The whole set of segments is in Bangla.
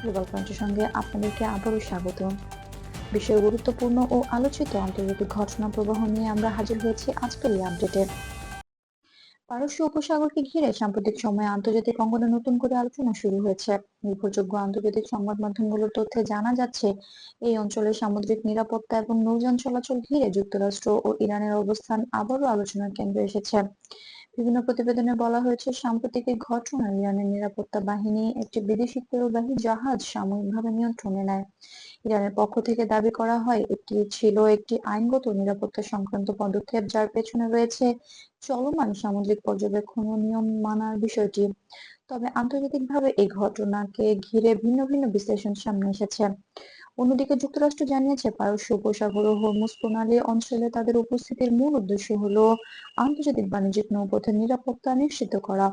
গ্লোবাল পয়েন্টের সঙ্গে আপনাদেরকে আবারও স্বাগত। বিশ্বের গুরুত্বপূর্ণ ও আলোচিত আন্তর্জাতিক ঘটনা প্রবাহ নিয়ে আমরা হাজির হয়েছি আজকের এই আপডেটে। পারস্য উপসাগরকে ঘিরে সাম্প্রতিক সময়ে আন্তর্জাতিক অঙ্গনে নতুন করে আলোচনা শুরু হয়েছে। নির্ভরযোগ্য আন্তর্জাতিক সংবাদ মাধ্যমগুলোর তথ্যে জানা যাচ্ছে, এই অঞ্চলের সামুদ্রিক নিরাপত্তা এবং নৌযান চলাচল ঘিরে যুক্তরাষ্ট্র ও ইরানের অবস্থান আবারও আলোচনার কেন্দ্রে এসেছে। বিভিন্ন প্রতিবেদনে বলা হয়েছে, সাম্প্রতিক এই ঘটনায় ইরানের নিরাপত্তা বাহিনী একটি বিদেশি তেলবাহী জাহাজ সাময়িকভাবে নিয়ন্ত্রণে নেয়। ইরানের পক্ষ থেকে দাবি করা হয়, এটি ছিল একটি আইনগত নিরাপত্তা সংক্রান্ত পদক্ষেপ, যার পেছনে রয়েছে চলমান সামুদ্রিক পর্যবেক্ষণ ও নিয়ম মানার বিষয়টি। তবে আন্তর্জাতিকভাবে এই ঘটনাকে ঘিরে ভিন্ন ভিন্ন বিশ্লেষণ সামনে এসেছে। অন্যদিকে যুক্তরাষ্ট্র জানিয়েছে, পারস্য উপসাগর ও হরমুজ প্রণালী অঞ্চলে তাদের উপস্থিতির মূল উদ্দেশ্য হল আন্তর্জাতিক বাণিজ্যিক নৌপথের নিরাপত্তা নিশ্চিত করা।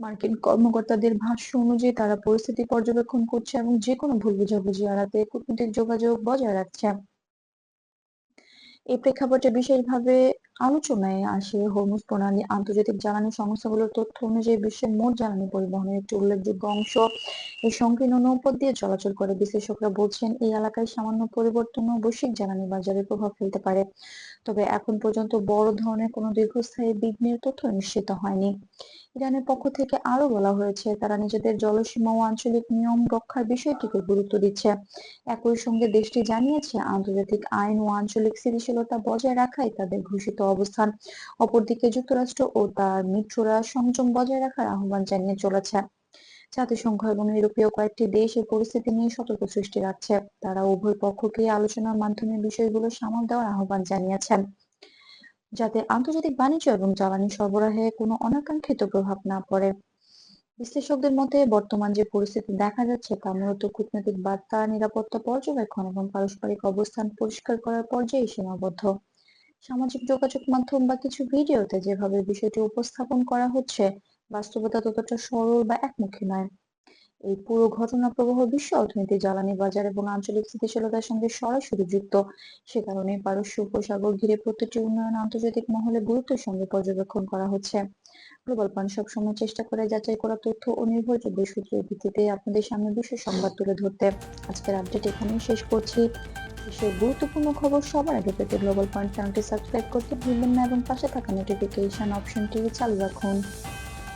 মার্কিন কর্মকর্তাদের ভাষ্য অনুযায়ী তারা পরিস্থিতি পর্যবেক্ষণ করছে এবং যে কোনো ভুল বোঝাবুঝি এড়াতে কূটনৈতিক যোগাযোগ বজায় রাখছে। এই প্রেক্ষাপটে বিশেষভাবে আলোচনায় আসে হরমুজ প্রণালী, আন্তর্জাতিক জ্বালানি সংস্থাগুলোর তথ্য অনুযায়ী বিশ্বের মোট জ্বালানি পরিবহনের একটি উল্লেখযোগ্য অংশ। এই সংকীর্ণ নৌপথ দিয়ে চলাচল করে, বিশ্লেষকরা বলছেন, এই এলাকায় সামান্য পরিবর্তনও বৈশ্বিক জ্বালানি বাজারে প্রভাব ফেলতে পারে। তবে এখন পর্যন্ত বড় ধরনের কোনো দীর্ঘস্থায়ী বিঘ্নের তথ্য নিশ্চিত হয়নি। ইরানের পক্ষ থেকে আরও বলা হয়েছে, তারা নিজেদের জলসীমা ও আঞ্চলিক নিয়ম রক্ষার বিষয়টিকে গুরুত্ব দিচ্ছে। একই সঙ্গে দেশটি জানিয়েছে, আন্তর্জাতিক আইন ও আঞ্চলিক স্থিতিশীলতা বজায় রাখাই তাদের ঘোষিত অবস্থান। অপরদিকে যুক্তরাষ্ট্র ও তার মিত্ররা সংযম বজায় রাখার আহ্বান জানিয়ে চলেছে। জাতিসংঘ এবং ইউরোপীয় কয়েকটি দেশ এই পরিস্থিতি নিয়ে সতর্ক সৃষ্টি রাখছে। তারা উভয় পক্ষকে আলোচনার মাধ্যমে বিষয়গুলো সামাল দেওয়ার আহ্বান জানিয়েছেন। যাতে আন্তর্জাতিক বাণিজ্য এবং জ্বালানি সরবরাহে কোনো অনাকাঙ্ক্ষিত প্রভাব না পড়ে। বিশ্লেষকদের মতে, বর্তমান যে পরিস্থিতি দেখা যাচ্ছে তা মূলত কূটনৈতিক বার্তা, নিরাপত্তা পর্যবেক্ষণ এবং পারস্পরিক অবস্থান পরিষ্কার করার পর্যায়ে সীমাবদ্ধ। সামাজিক যোগাযোগ মাধ্যম বা কিছু ভিডিওতে যেভাবে বিষয়টি উপস্থাপন করা হচ্ছে, বাস্তবতা ততটা সরল বা একমুখী নয়। এই পুরো ঘটনা প্রবাহ বিশ্ব অর্থনীতি, জ্বালানি বাজার এবং আঞ্চলিক স্থিতিশীলতার সঙ্গে সরাসরি যুক্ত। সে কারণে পারস্য উপসাগর ঘিরে প্রতিটি উন্নয়ন আন্তর্জাতিক মহলে গুরুত্বের সঙ্গে পর্যবেক্ষণ করা হচ্ছে। গ্লোবাল সবসময় চেষ্টা করে যাচাই করা তথ্য ও নির্ভরযোগ্য সূত্রের ভিত্তিতে আপনাদের সামনে বিশ্ব সংবাদ তুলে ধরতে। আজকের আপডেট এখানেই শেষ করছি। বিশ্বের গুরুত্বপূর্ণ খবর সবার আগে পেতে গ্লোবাল পয়েন্ট চ্যানেলটি সাবস্ক্রাইব করতে ভুলবেন না এবং পাশে থাকা নোটিফিকেশন অপশনটি চালু রাখুন।